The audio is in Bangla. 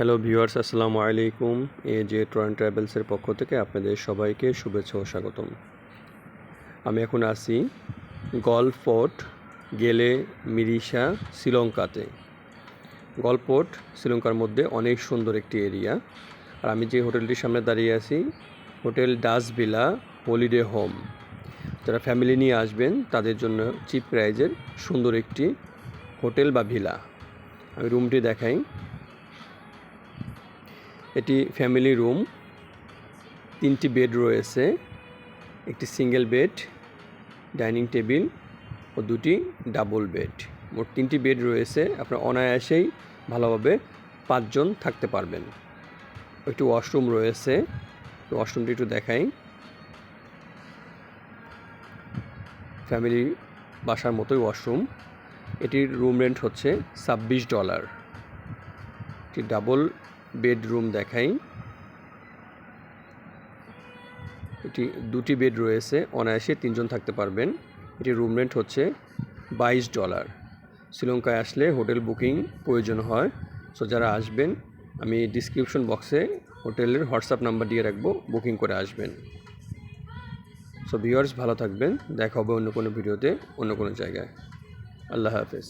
হ্যালো ভিউয়ার্স আসসালামু আলাইকুম এ যে ট্রয়েন ট্রাভেলসের পক্ষ থেকে আপনাদের সবাইকে শুভেচ্ছা ও স্বাগতম। আমি এখন আছি গল্ফ পোর্ট গেলে মিরিশা, শ্রীলঙ্কাতে। গল্ফ পোর্ট শ্রীলঙ্কার মধ্যে অনেক সুন্দর একটি এরিয়া। আর আমি যে হোটেলটির সামনে দাঁড়িয়ে আছি, হোটেল ডাসভিলা হলিডে হোম যারা ফ্যামিলি নিয়ে আসবেন, তাদের জন্য চিপ প্রাইজের সুন্দর একটি হোটেল বা ভিলা আমি রুমটি দেখাই। এটি ফ্যামিলি রুম। তিনটি বেড রয়েছে, একটি সিঙ্গেল বেড, ডাইনিং টেবিল ও দুটি ডাবল বেড। মোট তিনটি বেড রয়েছে, আপনার অনায়াসেই ভালোভাবে পাঁচজন থাকতে পারবেন। একটি ওয়াশরুম রয়েছে ওয়াশরুমটি একটু দেখাই। ফ্যামিলি বাসার মতোই ওয়াশরুম। এটির রুম রেন্ট হচ্ছে ছাব্বিশ ডলার। একটি ডাবল বেডরুম দেখাই। এটি দুটি বেড রয়েছে, অনায়াসে তিনজন থাকতে পারবেন। এটি রুম রেন্ট হচ্ছে বাইশ ডলার। শ্রীলঙ্কায় আসলে হোটেল বুকিং প্রয়োজন হয় সো যারা আসবেন, আমি ডিসক্রিপশন বক্সে হোটেলের হোয়াটসঅ্যাপ নাম্বার দিয়ে রাখব, বুকিং করে আসবেন। সো ভিউয়ার্স ভালো থাকবেন, দেখা হবে অন্য কোনো ভিডিওতে, অন্য কোনো জায়গায়। আল্লাহ হাফেজ।